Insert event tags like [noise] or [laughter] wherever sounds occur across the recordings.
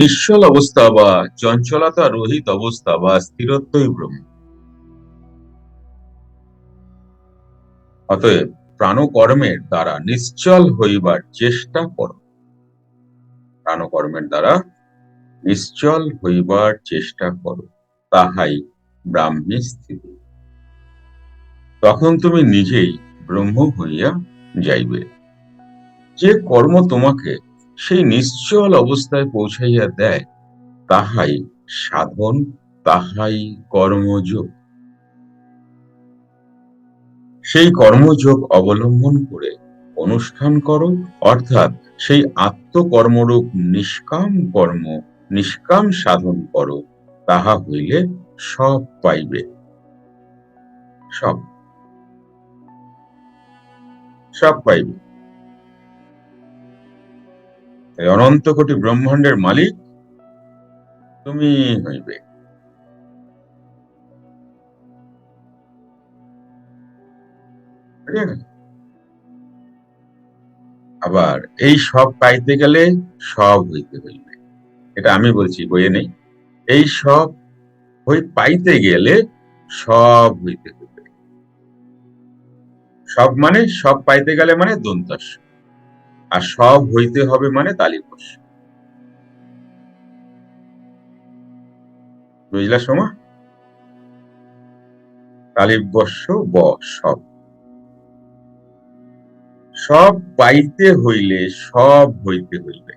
নিশ্চল অবস্থা বা চঞ্চলতা রহিত অবস্থা বা স্থিরত্বই ব্রহ্ম। অতএব প্রাণকর্মের দ্বারা নিশ্চল হইবার চেষ্টা করো। প্রাণকর্মের দ্বারা নিশ্চল হইবার চেষ্টা করো, তাহাই ব্রাহ্মী স্থিতি। তখন তুমি নিজেই ব্রহ্ম হইয়া যাইবে। যে কর্ম তোমাকে সেই নিশ্চল অবস্থায় পৌঁছাইয়া দেয়, তাহাই সাধন, তাহাই কর্মযোগ। সেই কর্মযোগ অবলম্বন করে অনুষ্ঠান করো, অর্থাৎ সেই আত্মকর্মরূপ নিষ্কাম কর্ম, নিষ্কাম সাধন করো, তাহা হইলে সব পাইবে। সব। সব পাইবে। অনন্ত কোটি ব্রহ্মাণ্ডের মালিক তুমি হইবে। আবার এই সব পাইতে গেলে সব হইতে হইবে। এটা আমি বলছি, বইয়ে নেই। এই সব হই পাইতে গেলে সব হইতে হইবে। সব মানে সব পাইতে গেলে মানে দন্তাস আর সব হইতে হবে মানে তালিবস বুঝলা সোমা? তালিবস্য ব, সব। সব পাইতে হইলে, সব হইতে হইবে।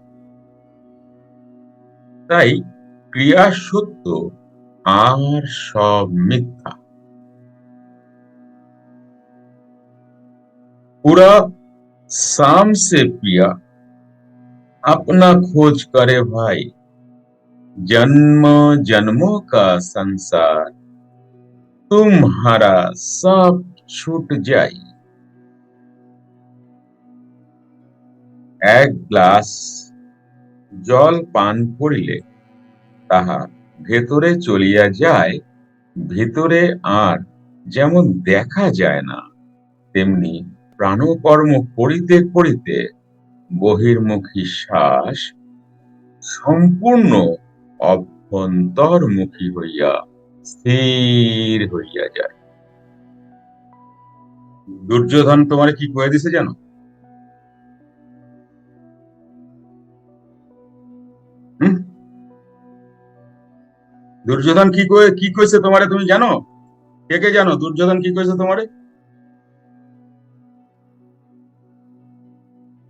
তাই ক্রিয়া সত্য, আর সব মিথ্যা। पूरा शाम से पिया अपना खोज करे भाई जन्म जन्मों का संसार तुम्हारा सब छूट जाई এক গ্লাস জল পান করিলে তাহা ভেতরে চলিয়া যায় ভিতরে আর যেমন দেখা যায় না তেমনি প্রাণকর্ম করিতে করিতে বহির্মুখী শ্বাস সম্পূর্ণ অভ্যন্তরমুখী হইয়া স্থির হইয়া যায়। দুর্যোধন তোমার কি কয়ে দিছে জানো? দুর্যোধন কি কয়ে, কি কইছে তোমারে তুমি জানো? কে কে জানো? দুর্যোধন কি কইছে তোমারে?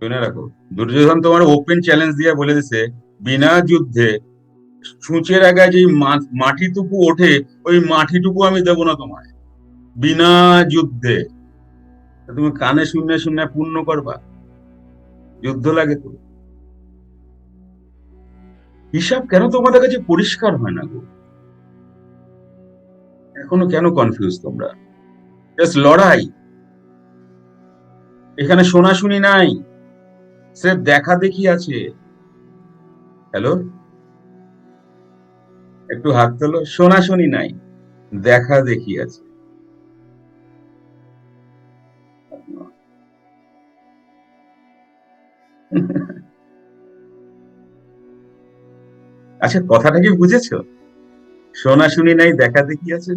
শুনে রাখো। দুর্যোধন তোমার ওপেন চ্যালেঞ্জ দিয়ে বলে দিছে, বিনা যুদ্ধে সূচের আগে যে মাটিটুকু ওঠে, ওই মাটিটুকু আমি দেবো না তোমায়। বিনা যুদ্ধে। তুমি কানে শুনে শুনে পূর্ণ করবা। যুদ্ধ লাগে তো। হিসাব কেন তোমাদের কাছে পরিষ্কার হয় না গো? এখনও কেন কনফিউজ তোমরা? জাস্ট লড়াই। এখানে শোনাশুনি নাই। স্রেফ দেখা দেখি আছে। হ্যালো একটু হাত তোলো, শোনাশুনি নাই, দেখা দেখি আছে। [laughs] আচ্ছা কথাটা কি বুঝেছ? শোনাশুনি নাই, দেখা দেখি আছে?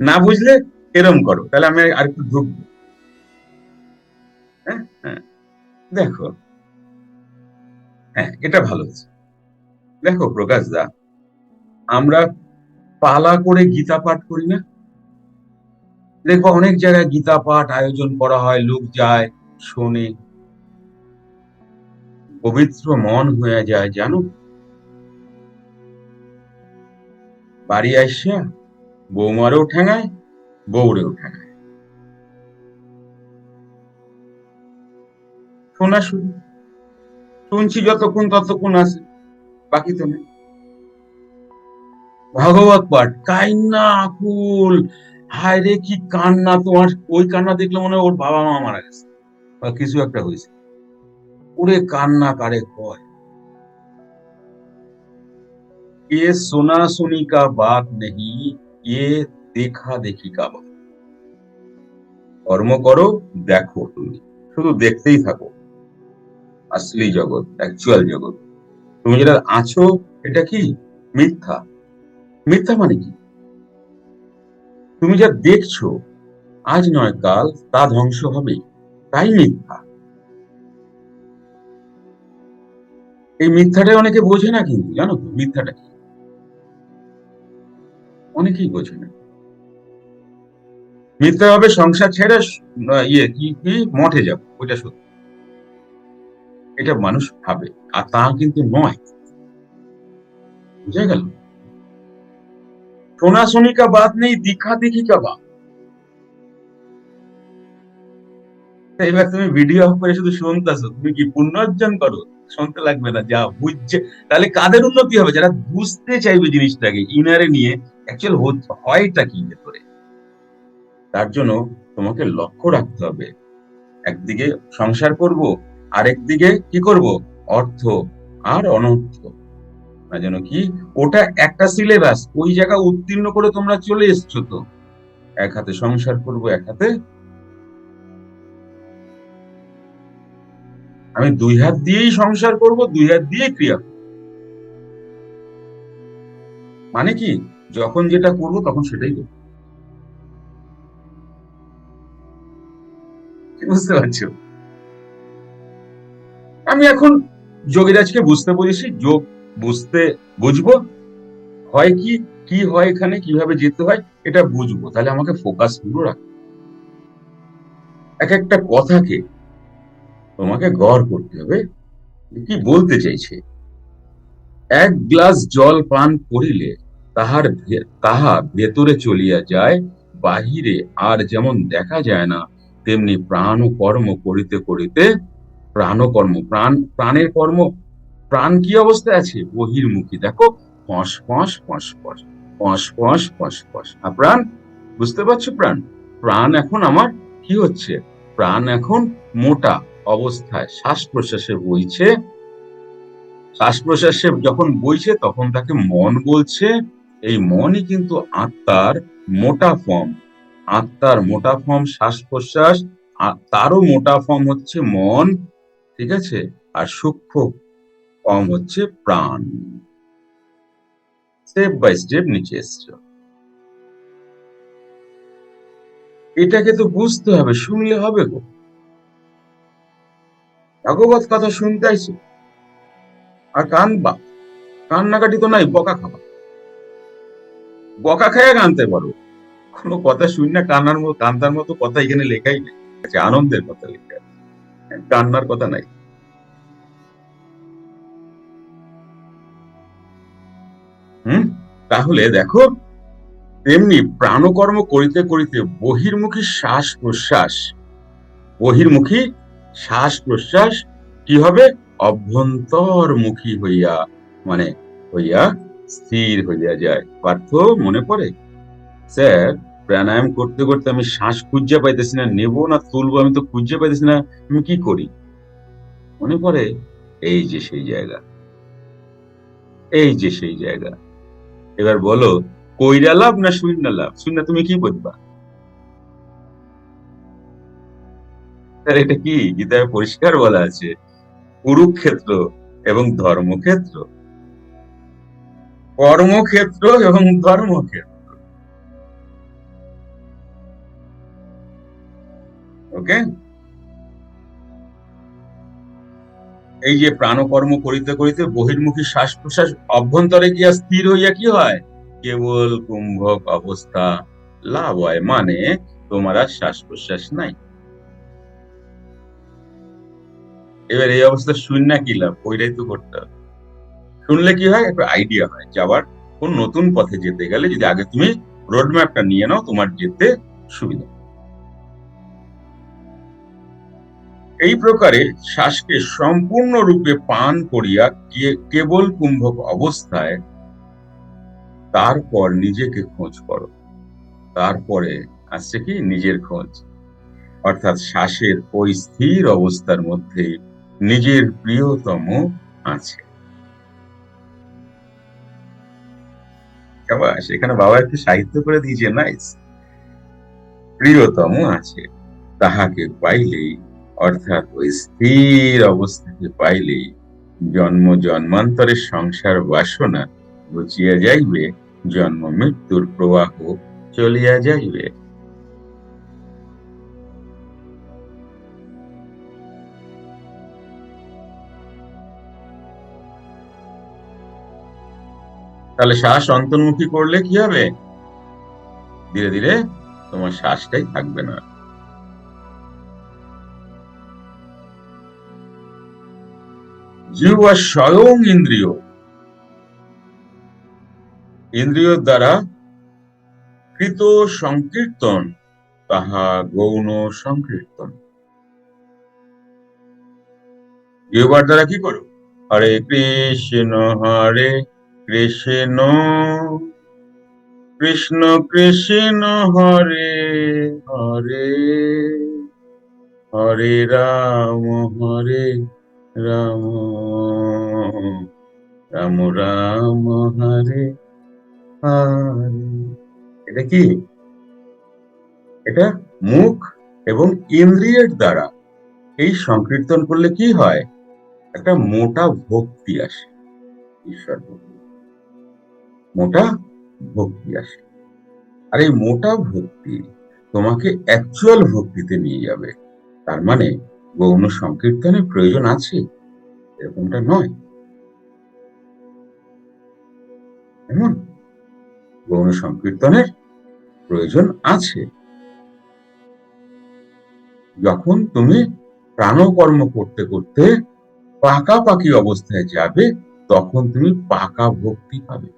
না বুঝলে এরম করো, তাহলে আমি আর একটু ঢুকবো। হ্যাঁ হ্যাঁ। দেখো। হ্যাঁ এটা ভালো হচ্ছে দেখো প্রকাশ দা, আমরা পালা করে গীতা পাঠ করি না? দেখব অনেক জায়গায় গীতা পাঠ আয়োজন করা হয়, লোক যায়, শোনে। পবিত্র মন হয়ে যায়, জানো? বাড়ি আসিয়া বৌমারেও ঠেঙায়, বউরেও ঠেঙায়। শোনা শুনি শুনছি যতক্ষণ ততক্ষণ আছে বাকি তো নেই ভাগবত পাঠ কান্না আকুল হায় রে কি কান্না তোমার ওই কান্না দেখলে মনে হয় ওর বাবা মা মারা গেছে বা কিছু একটা হয়েছে ওরে কান্না কারে কয় ये सुना सुनी का बात नहीं ये দেখা দেখি কা বাত কর্ম করো দেখো তুমি শুধু দেখতেই থাকো আসলি জগৎ অ্যাকচুয়াল জগৎ। তুমি যেটা আছো, এটা কি? মিথ্যা। মিথ্যা মানে কি? তুমি যা দেখছ, আজ নয়, কাল তা ধ্বংস হবে। তাই মিথ্যা। এই মিথ্যাটা অনেকে বোঝে না কিন্তু, জানো তো, মিথ্যাটা কি? অনেকেই বোঝে না। মিথ্যা হবে, সংসার ছেড়ে ইয়ে কি কি? মঠে যাব, ওইটা সত্যি। এটা মানুষ ভাবে, আর তা কিন্তু নয়। বুঝে গেল? শোনাশুনি কা বাত নেই দিখা দেখি কা বাত। এবার তুমি ভিডিও অফ করে শুধু শুনতেছো, তুমি কি পুনর্জন করো? শুনতে লাগবে না, যা বুঝছে। তাহলে কাদের উন্নতি হবে? যারা বুঝতে চাইবে জিনিসটাকে, ইনারে নিয়ে অ্যাকচুয়াল হয়টা কি ভেতরে? তার জন্য তোমাকে লক্ষ্য রাখতে হবে। একদিকে সংসার করব আরেকদিকে কি করব? অর্থ আর অনর্থ। যেন কি? ওটা একটা সিলেবাস ওই জায়গা উত্তীর্ণ করে তোমরা চলে এসছো তো। এক হাতে সংসার করব, এক হাতে আমি দুই হাত দিয়েই সংসার করব, দুই হাত দিয়ে ক্রিয়া মানে কি? যখন যেটা করব তখন সেটাই করব। বুঝতে পারছ? আমি এখন যোগীরাজকে বুঝতে বলেছি, যোগ বুঝতে বুঝব। হয় কি কি হয় এখানে, কীভাবে যেতে হয়, এটা বুঝব। তাহলে আমাকে ফোকাস পুরো হবে। এক একটা কথাকে তোমাকে গড় করতে হবে, কি বলতে চাইছে। এক গ্লাস জল পান করিলে তাহার তাহা ভেতরে চলিয়া যায়, বাহিরে আর যেমন দেখা যায় না, তেমনি প্রাণ ও কর্ম করিতে করিতে প্রাণ ও কর্ম প্রাণ, প্রাণের কর্ম, প্রাণ কি অবস্থায় আছে? বহির্মুখী। দেখো ফস ফস ফস ফস ফস ফস ফস ফস আর প্রাণ? বুঝতে পারছ প্রাণ? প্রাণ এখন আমার কি হচ্ছে? প্রাণ এখন মোটা অবস্থায়। শ্বাস প্রশ্বাসে বইছে। শ্বাস প্রশ্বাসে যখন বইছে, তখন তাকে মন বলছে। এই মনই কিন্তু আত্মার মোটা ফর্ম। আত্মার মোটা ফর্ম, শ্বাস প্রশ্বাস তারও মোটা ফর্ম হচ্ছে মন। ঠিক আছে? আর সূক্ষ্ম ফর্ম হচ্ছে প্রাণ। স্টেপ বাই স্টেপ নিচে এসছো। এটাকে তো বুঝতে হবে, শুনলে হবে গো। ভাগবত কথা শুনতে আইছো? আর কানবা কান্নাকাটি তো নাই, বকা খাবা। বকা খাইয়া কানতে পারো। কোনো কথা শুনি না, কান্নার মতো, কান্তার মতো কথা এখানে লেখাই নেই। আচ্ছা আনন্দের কথা লেখা। কান্নার কথা নাই। হুম? তাহলে দেখো, তেমনি প্রাণকর্ম করিতে করিতে বহির্মুখী শ্বাস প্রশ্বাস বহির্মুখী শ্বাস প্রশ্বাস কি হবে? অভ্যন্তরমুখী হইয়া মানে হইয়া স্থির হইয়া যায়। পার্থ, মনে পড়ে? স্যার প্রাণায়াম করতে করতে আমি শ্বাস খুঁজে পাইতেছি না, নেব না, তুলবো, আমি তো খুঁজে পাইতেছি না, আমি কি করি? মনে পড়ে, এই যে সেই জায়গা, এই যে সেই জায়গা। এবার বলো, কইরা লাভ না শূন্য লাভ? শূন্য তুমি কি স্যার এটা কি? গীতায় পরিষ্কার বলা আছে, কুরুক্ষেত্র এবং ধর্মক্ষেত্র। কর্মক্ষেত্র এবং ধর্মক্ষেত্র। ওকে এই যে প্রাণকর্ম করিতে করিতে বহির্মুখী শ্বাস প্রশ্বাস অভ্যন্তরে গিয়া স্থির হইয়া কি হয়? কেবল কুম্ভক অবস্থা লাভ হয় মানে তোমার আর শ্বাস প্রশ্বাস নাই। এবার এই অবস্থা শূন্য কি লাভ? ওইটাই তো করতে হবে। শুনলে কি হয়? একটা আইডিয়া হয় যে আবার কোন নতুন পথে যেতে গেলে যদি আগে তুমি রোড ম্যাপটা নিয়ে নাও, তোমার যেতে সুবিধা। এই প্রকারে শ্বাসকে সম্পূর্ণরূপে পান করিয়া কেবল কুম্ভক অবস্থায় তারপর নিজেকে খোঁজ করো। তারপরে আসছে কি? নিজের খোঁজ। অর্থাৎ শ্বাসের ওই স্থির অবস্থার মধ্যে নিজের প্রিয়তম আছে। সাবাস, এখানে বাবা একটু সাহিত্য করে দিয়েছে নাইস প্রিয়তম আছে। তাহাকে পাইলেই অর্থাৎ ওই স্থির অবস্থাকে পাইলেই জন্ম জন্মান্তরের সংসার বাসনা ঘুচিয়া যাইবে, জন্ম মৃত্যুর প্রবাহ চলিয়া যাইবে। তাহলে শ্বাস অন্তর্মুখী করলে কি হবে? ধীরে ধীরে তোমার শ্বাসটাই থাকবে না। জিহ্বা স্বয়ং ইন্দ্রিয় ইন্দ্রিয় দ্বারা কৃত সংকীর্তন, তাহা গৌণ সংকীর্তন। জিহ্বার দ্বারা কি করো? হরে কৃষ্ণ হরে কৃষ্ণ কৃষ্ণ কৃষ্ণ, হরে হরে হরে রাম, হরে রাম রাম রাম হরে হরে। এটা কি? এটা মুখ এবং ইন্দ্রিয়ের দ্বারা। এই সংকীর্তন করলে কি হয়? একটা মোটা ভক্তি আসে। ঈশ্বর মোটা ভক্তি আসে। আর এই মোটা ভক্তি তোমাকে অ্যাকচুয়াল ভক্তিতে নিয়ে যাবে। তার মানে গৌণ সংকীর্তনের প্রয়োজন আছে। এরকমটা নয়। এমন গৌণ সংকীর্তনের প্রয়োজন আছে। যখন তুমি প্রাণকর্ম করতে করতে পাকাপাকি অবস্থায় যাবে, তখন তুমি পাকা ভক্তি পাবে।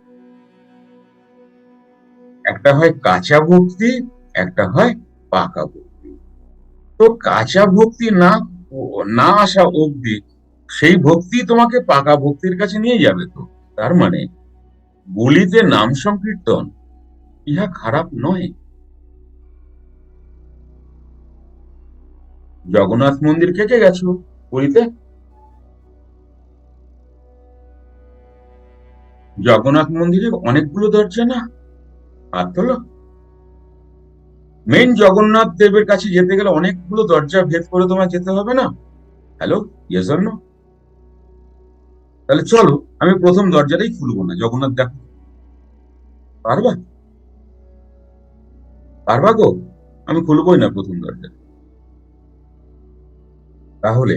একটা হয় কাঁচা ভক্তি, একটা হয় পাকা ভক্তি। তো কাঁচা ভক্তি না না আসা অবধি সেই ভক্তি তোমাকে পাকা ভক্তির কাছে নিয়ে যাবে তো। তার মানে বলিতে নাম সংকীর্তন ইহা খারাপ নয়। জগন্নাথ মন্দির কে কে গেছো পুরীতে? জগন্নাথ মন্দিরে অনেকগুলো দরজা না? হাত তোলো। মেন জগন্নাথ দেবের কাছে যেতে গেলে অনেকগুলো দরজা ভেদ করে তোমার যেতে হবে না? হ্যালো ইয়েস তাহলে চলো, আমি প্রথম দরজাটাই খুলবো না। জগন্নাথ দেখো। পারবা? পারবা গো? আমি খুলবোই না প্রথম দরজা। তাহলে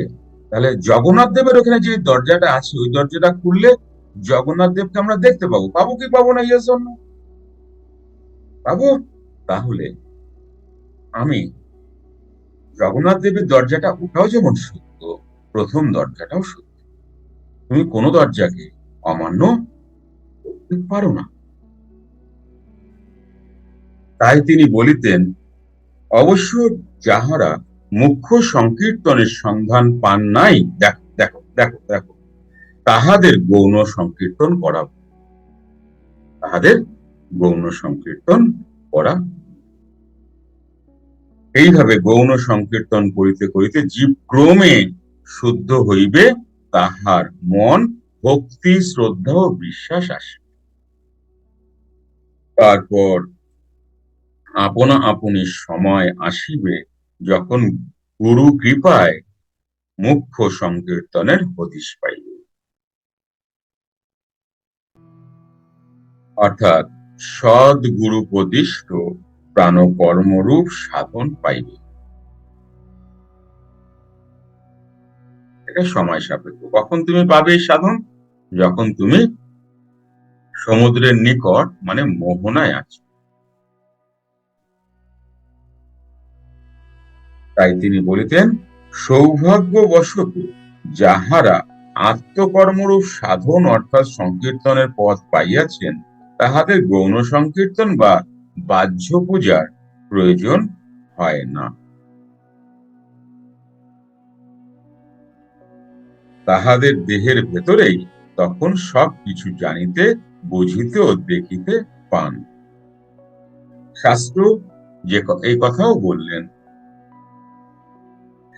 তাহলে জগন্নাথ দেবের ওখানে যে দরজাটা আছে, ওই দরজাটা খুললে জগন্নাথ দেবকে আমরা দেখতে পাবো। পাবো কি পাবো না? ইয়েস নো পাবো? তাহলে আমি জগন্নাথ দেবের দরজাটা ওটাও যেমন সত্য, প্রথম দরজাটাও সত্য। তুমি কোন দরজাকে অমান্য করতে পারো না। তাই তিনি বলিতেন, অবশ্য যাহারা মুখ্য সংকীর্তনের সন্ধান পান নাই, দেখো দেখো দেখো দেখো, তাহাদের গৌণ সংকীর্তন করা, তাহাদের গৌণ সংকীর্তন করা এইভাবে গৌণ সংকীর্তন করিতে করিতে জীব ক্রমে শুদ্ধ হইবে, তাহার মন ভক্তি, শ্রদ্ধা ও বিশ্বাস আসবে তারপর আপনা আপনি সময় আসিবে, যখন গুরু কৃপায় মুখ্য সংকীর্তনের হদিশ পাইবে। অর্থাৎ সদ গুরুপদিষ্ট প্রাণ কর্মরূপ সাধন পাইবে। এটা সময় সাপেক্ষ। কখন তুমি পাবে এই সাধন? যখন তুমি সমুদ্রের নিকট মানে মোহনায় আছো। তাই তিনি বলিতেন, সৌভাগ্যবশত যাহারা আত্মকর্মরূপ সাধন অর্থাৎ সংকীর্তনের পথ পাইয়াছেন, তাহাদের গৌণ সংকীর্তন বা বাহ্য পূজার প্রয়োজন হয় না। তাহাদের দেহের ভেতরেই তখন সব কিছু জানিতে, বুঝিতে ও দেখিতে পান। শাস্ত্র যে এই কথাও বললেন।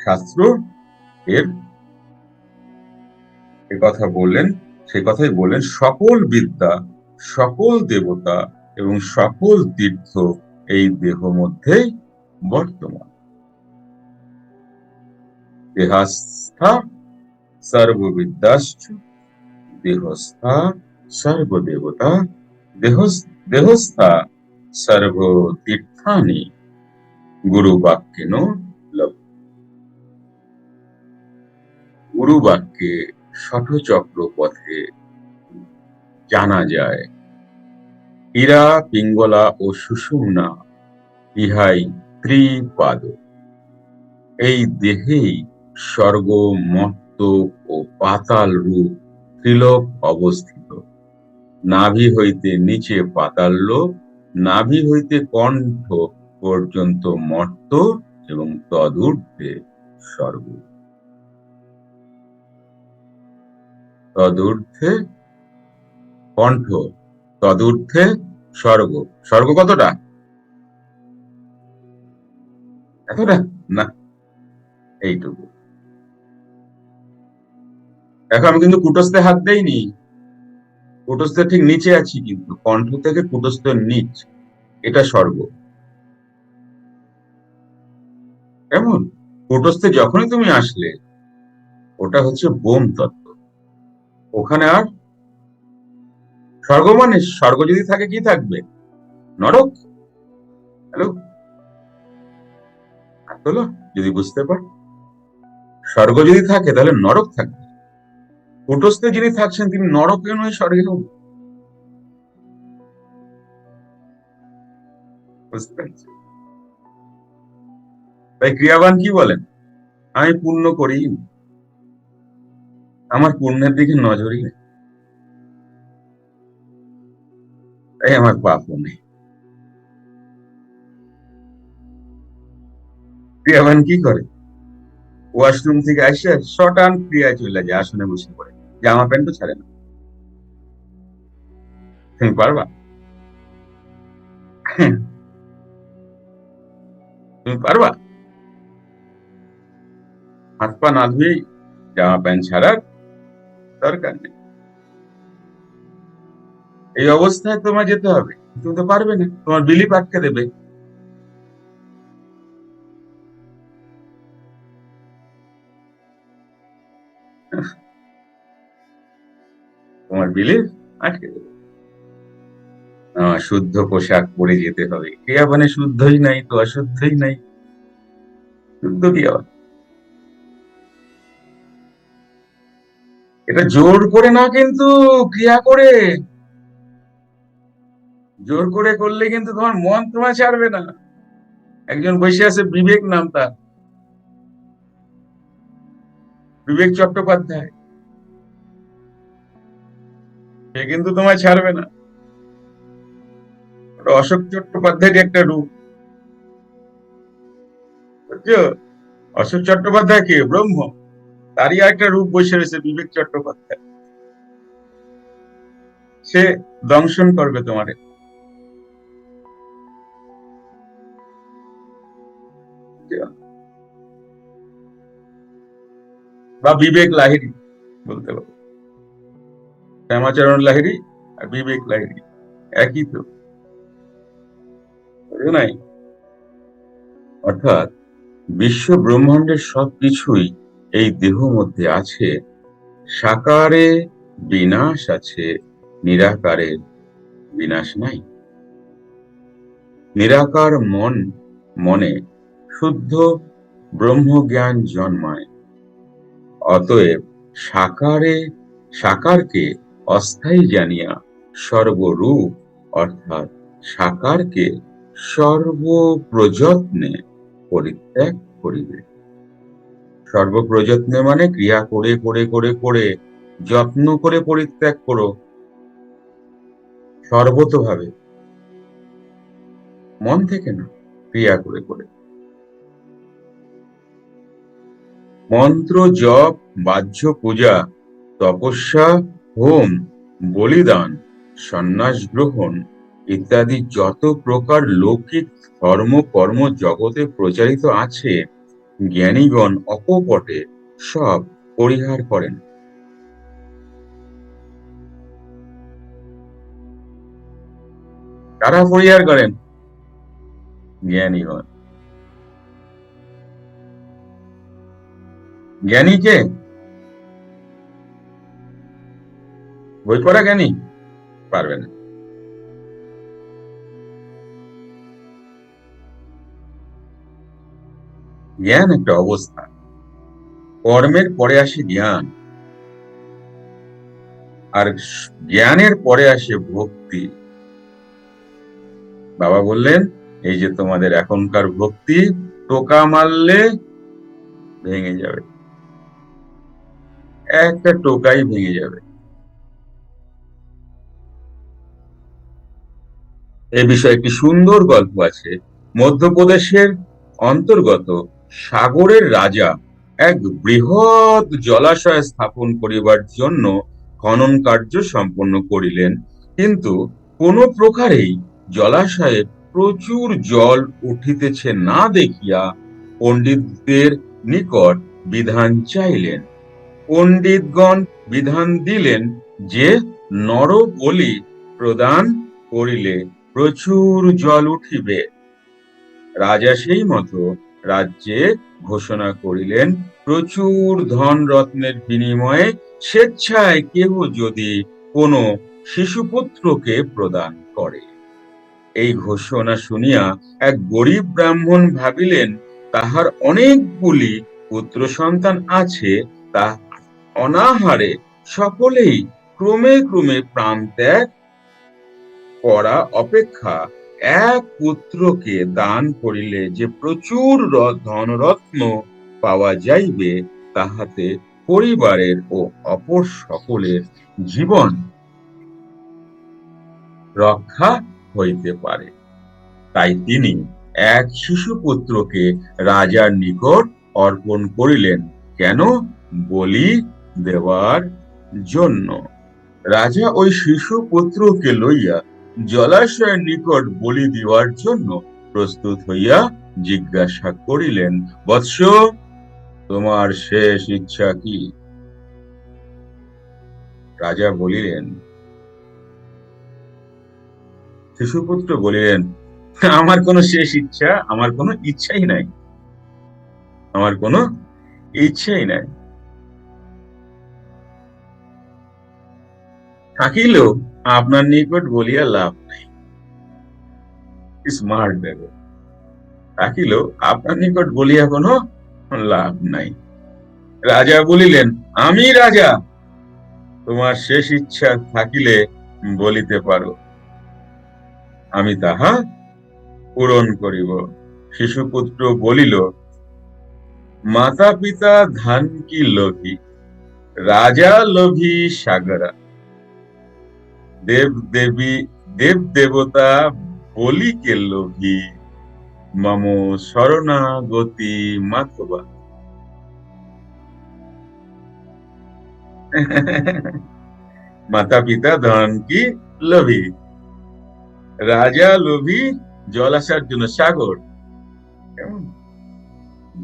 শাস্ত্র এর কথা বললেন, সে কথাই বললেন, সকল বিদ্যা, সকল দেবতা এবং সকল তীর্থ এই দেহ মধ্যেই বর্তমান। দেহাস্থা সর্ববিদ্যাশ্চ, দেহস্থা সর্বদেবতা, দেহস- দেহস্থা সর্বতীর্থানি গুরু বাক্যেন লভ গুরু বাক্যে ষটচক্র পথে জানা যায় ইরা পিঙ্গলা ও সুষুম্না ইহাই ত্রিপাদ। এই দেহেই স্বর্গ মর্ত ও পাতাল রূপ ত্রিলোক অবস্থিত। নাভি হইতে নিচে পাতাল লোক, নাভি হইতে কণ্ঠ পর্যন্ত মর্ত এবং তদূর্ধ্বে স্বর্গ। তদূর্ধ্বে কণ্ঠ তদূর্ধ্বে স্বর্গ। স্বর্গ কতটা? এতটা? না, এইটুকু। দেখো, আমি কিন্তু কুটস্থে হাত দেইনি। কুটস্থের ঠিক নিচে আছি কিন্তু, কণ্ঠ থেকে কুটস্থের নিচ, এটা স্বর্গ। কেমন? কুটস্থে যখনই তুমি আসলে, ওটা হচ্ছে বোম তত্ত্ব। ওখানে আর স্বর্গ মানে স্বর্গ যদি থাকে কি থাকবে? নরক? হ্যালো? হলো যদি বুঝতে পার। স্বর্গ যদি থাকে, তাহলে নরক থাকবে। কুটস্থে যিনি থাকছেন, তিনি নরকে নয় স্বর্গে পারছি? তাই ক্রিয়াবান কি বলেন? আমি পূর্ণ করি আমার পুণ্যের দিকে নজরই নেই। তাই আমার পাপও নেই ক্রিয়াবান কি করে? ওয়াশরুম থেকে আসে শটান ক্রিয়ায় চলে যায়, আসনে বসে পড়ে। জামা প্যান্টও ছাড়ে না। তুমি পারবা? তুমি পারবা? হাত পা না ধুয়েই জামা প্যান্ট ছাড়ার দরকার নেই। এই অবস্থায় তোমার যেতে হবে। তুমি তো পারবে না। তোমার বিলিপ আটকে দেবে। তোমার বিলিপ আটকে দেবে। শুদ্ধ পোশাক পরে যেতে হবে। ক্রিয়া মানে শুদ্ধই নাই, তো অশুদ্ধই নাই। শুদ্ধ কি আবার? এটা জোর করে না কিন্তু, ক্রিয়া করে। জোর করে করলে কিন্তু তোমার মন তোমার ছাড়বে না। একজন বসে আছে বিবেক নাম তার। বিবেক চট্টোপাধ্যায়। সে কিন্তু তোমায় ছাড়বে না। অশোক চট্টোপাধ্যায়ের একটা রূপ। বুঝছ? অশোক চট্টোপাধ্যায় কে? ব্রহ্ম। তারই একটা রূপ বসে রয়েছে বিবেক চট্টোপাধ্যায়। সে দংশন করবে তোমারে। বা বিবেক লাহিড়ী বলতে পারো। শ্যামাচরণ লাহিড়ী আর বিবেক লাহিড়ী, একই তো। নাই? অর্থাৎ বিশ্ব ব্রহ্মাণ্ডের সবকিছুই এই দেহ মধ্যে আছে, সাকারে বিনাশ আছে, নিরাকারে বিনাশ নাই। নিরাকার মন মনে শুদ্ধ ব্রহ্মজ্ঞান জন্মায়। অতএব সাকারে, সাকারকে অস্থায়ী জানিয়া সর্বরূপ, অর্থাৎ সাকারকে সর্বপ্রযত্নে পরিত্যাগ করিবে। সর্বপ্রযত্নে মানে ক্রিয়া করে করে করে করে, যত্ন করে পরিত্যাগ করো। সর্বতভাবে। মন থেকে না, ক্রিয়া করে করে। মন্ত্র জপ, বাহ্য পূজা, তপস্যা, হোম, বলিদান, সন্ন্যাস গ্রহণ ইত্যাদি যত প্রকার লৌকিক ধর্ম, কর্ম জগতে প্রচারিত আছে, জ্ঞানীগণ অকপটে সব পরিহার করেন। কারা পরিহার করেন? জ্ঞানীগণ। জ্ঞানী কে? বই পড়া জ্ঞানী? পারবে না। জ্ঞান একটা অবস্থা। কর্মের পরে আসে জ্ঞান। আর জ্ঞানের পরে আসে ভক্তি। বাবা বললেন, এই যে তোমাদের এখনকার ভক্তি, টোকা মারলে ভেঙে যাবে। একটা টোকাই ভেঙে যাবে। এ বিষয়ে একটি সুন্দর গল্প আছে। মধ্যপ্রদেশের অন্তর্গত সাগরের রাজা এক বৃহৎ জলাশয় স্থাপন করিবার জন্য খনন কার্য সম্পন্ন করিলেন। কিন্তু কোন প্রকারেই জলাশয়ে প্রচুর জল উঠিতেছে না দেখিয়া পণ্ডিতদের নিকট বিধান চাইলেন। পণ্ডিতগণ বিধান দিলেন যে নর বলি প্রদান করিলে প্রচুর জল উঠিবে। রাজা সেই মতো রাজ্যে ঘোষণা করিলেন, প্রচুর ধন রত্নের বিনিময়ে স্বেচ্ছায় কেহ যদি কোনো শিশুপুত্রকে প্রদান করে। এই ঘোষণা শুনিয়া এক গরিব ব্রাহ্মণ ভাবিলেন, তাহার অনেকগুলি পুত্র সন্তান আছে, তা অনাহারে সকলেই ক্রমে ক্রমে প্রাণ ত্যাগ করা অপেক্ষা। এক পুত্রকে দান করিলে যে প্রচুর ধনরত্ন পাওয়া যাইবে, তাহাতে পরিবারের ও অপর সকলের জীবন রক্ষা হইতে পারে। তাই তিনি এক শিশু পুত্রকে রাজার নিকট অর্পণ করিলেন। কেন? বলি দেওয়ার জন্য। রাজা ওই শিশু পুত্রকে লইয়া জলাশয়ের নিকট বলি দেওয়ার জন্য প্রস্তুত হইয়া জিজ্ঞাসা করিলেন, বৎস, তোমার শেষ ইচ্ছা কি? রাজা বলিলেন শিশুপুত্র বলিলেন, আমার কোনো শেষ ইচ্ছা, আমার কোনো ইচ্ছাই নাই। আমার কোনো ইচ্ছাই নাই। থাকিলেও আপনার নিকট বলিয়া লাভ নাই। স্মার্ট দেব। থাকিলেও আপনার নিকট বলিয়া কোনো লাভ নাই। রাজা বলিলেন, আমি রাজা। তোমার শেষ ইচ্ছা থাকিলে বলিতে পারো। আমি তাহা পূরণ করিব। শিশুপুত্র বলিল মাতা পিতা ধান কি লোভী? রাজা লোভী সাগরা। দেব দেবী, দেব দেবতা বলি বলিকে লোভী? মম শরণাগতি মাতবা মাতা পিতা ধন কি লোভী? রাজা লোভী, জল আসার জন্য সাগর।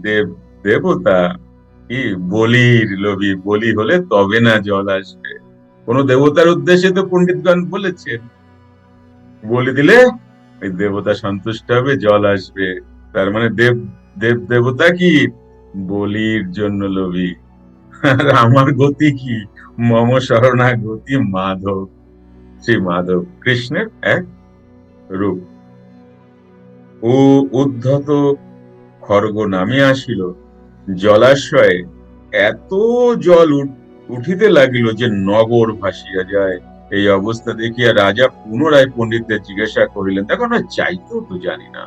দেব দেবতা কি বলির লোভী? বলি হলে তবে না জল আসবে। কোন দেবতার উদ্দেশ্যে তো পণ্ডিতগণ বলেছেন। বলি দিলে ওই দেবতা সন্তুষ্ট হবে, জল আসবে। তার মানে দেব দেব দেবতা কি? বলির জন্য লোভী। আর আমার গতি কি? মম শরণা গতি মাধব। শ্রী মাধব কৃষ্ণের এক রূপ। ও উদ্ধত খর্গ নামে আসিল। জলাশয়ে এত জল উঠিতে লাগিল যে নগর ভাসিয়া যায়। এই অবস্থা দেখিয়া রাজা পুনরায় পণ্ডিতদের জিজ্ঞাসা করিলেন, দেখো, আমরা চাইতেও তো জানি না।